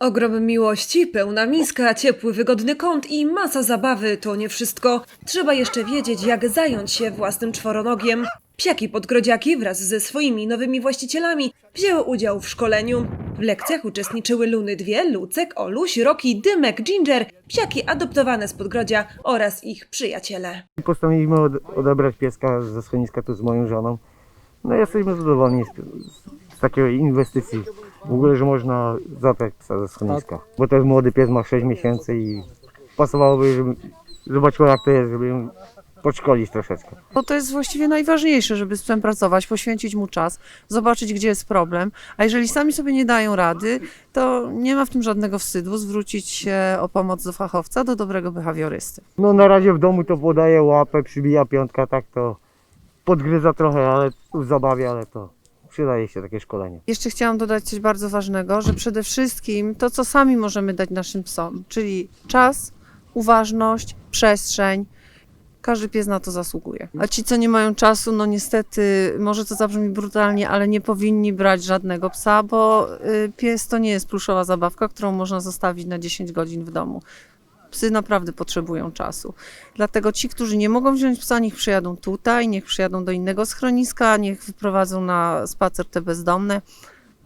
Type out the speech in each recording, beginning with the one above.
Ogrom miłości, pełna miska, ciepły, wygodny kąt i masa zabawy to nie wszystko. Trzeba jeszcze wiedzieć, jak zająć się własnym czworonogiem. Psiaki podgrodziaki wraz ze swoimi nowymi właścicielami wzięły udział w szkoleniu. W lekcjach uczestniczyły Luny dwie, Lucek, Oluś, Roki, Dymek, Ginger, psiaki adoptowane z podgrodzia oraz ich przyjaciele. Postanowiliśmy od, odebrać pieska ze schroniska tu z moją żoną. No jesteśmy zadowoleni z, z takiej inwestycji. W ogóle, że można zabrać psa ze schroniska. Bo to jest młody pies, ma 6 miesięcy i pasowałoby, żeby zobaczyła jak to jest, żeby ją podszkolić troszeczkę. Bo to jest właściwie najważniejsze, żeby z psem pracować, poświęcić mu czas, zobaczyć, gdzie jest problem. A jeżeli sami sobie nie dają rady, to nie ma w tym żadnego wstydu zwrócić się o pomoc do fachowca, do dobrego behawiorysty. No na razie w domu to podaje łapę, przybija piątka, tak to podgryza trochę, ale w zabawie, ale to przydaje się takie szkolenie. Jeszcze chciałam dodać coś bardzo ważnego, że przede wszystkim to, co sami możemy dać naszym psom, czyli czas, uważność, przestrzeń. Każdy pies na to zasługuje. A ci, co nie mają czasu, no niestety, może to zabrzmi brutalnie, ale nie powinni brać żadnego psa, bo y, pies to nie jest pluszowa zabawka, którą można zostawić na 10 godzin w domu. Psy naprawdę potrzebują czasu. Dlatego ci, którzy nie mogą wziąć psa, niech przyjadą tutaj, niech przyjadą do innego schroniska, niech wyprowadzą na spacer te bezdomne.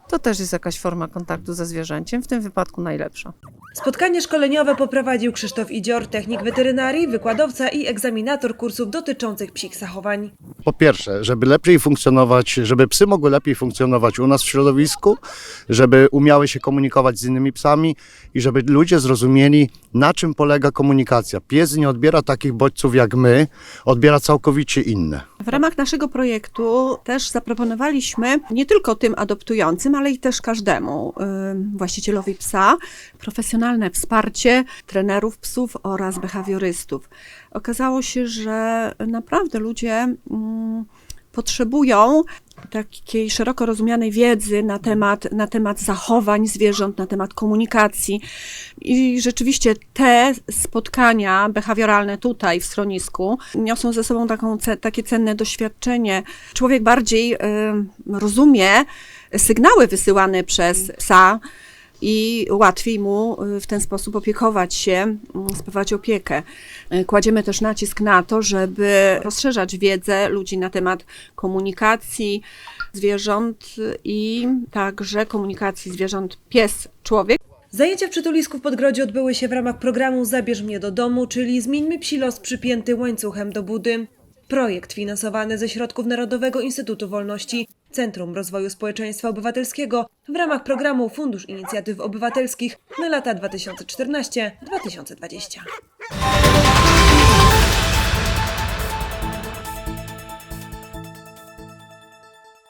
To też jest jakaś forma kontaktu ze zwierzęciem, w tym wypadku najlepsza. Spotkanie szkoleniowe poprowadził Krzysztof Idzior, technik weterynarii, wykładowca i egzaminator kursów dotyczących psich zachowań. Po pierwsze, żeby lepiej funkcjonować, żeby psy mogły lepiej funkcjonować u nas w środowisku, żeby umiały się komunikować z innymi psami i żeby ludzie zrozumieli, na czym polega komunikacja. Pies nie odbiera takich bodźców jak my, odbiera całkowicie inne. W ramach naszego projektu też zaproponowaliśmy nie tylko tym adoptującym, ale i też każdemu y, właścicielowi psa profesjonalne wsparcie trenerów psów oraz behawiorystów. Okazało się, że naprawdę ludzie mm, potrzebują takiej szeroko rozumianej wiedzy na temat, na temat zachowań zwierząt, na temat komunikacji. I rzeczywiście te spotkania behawioralne tutaj w schronisku niosą ze sobą taką, takie cenne doświadczenie. Człowiek bardziej y, rozumie sygnały wysyłane przez psa i łatwiej mu y, w ten sposób opiekować się, mm, sprawować opiekę. Y, Kładziemy też nacisk na to, żeby rozszerzać wiedzę ludzi na temat komunikacji zwierząt i także komunikacji zwierząt pies-człowiek. Zajęcia w przytulisku w Podgrodzie odbyły się w ramach programu Zabierz mnie do domu, czyli Zmieńmy psi los przypięty łańcuchem do budy. Projekt finansowany ze środków Narodowego Instytutu Wolności, Centrum Rozwoju Społeczeństwa Obywatelskiego w ramach programu Fundusz Inicjatyw Obywatelskich na lata 2014-2020.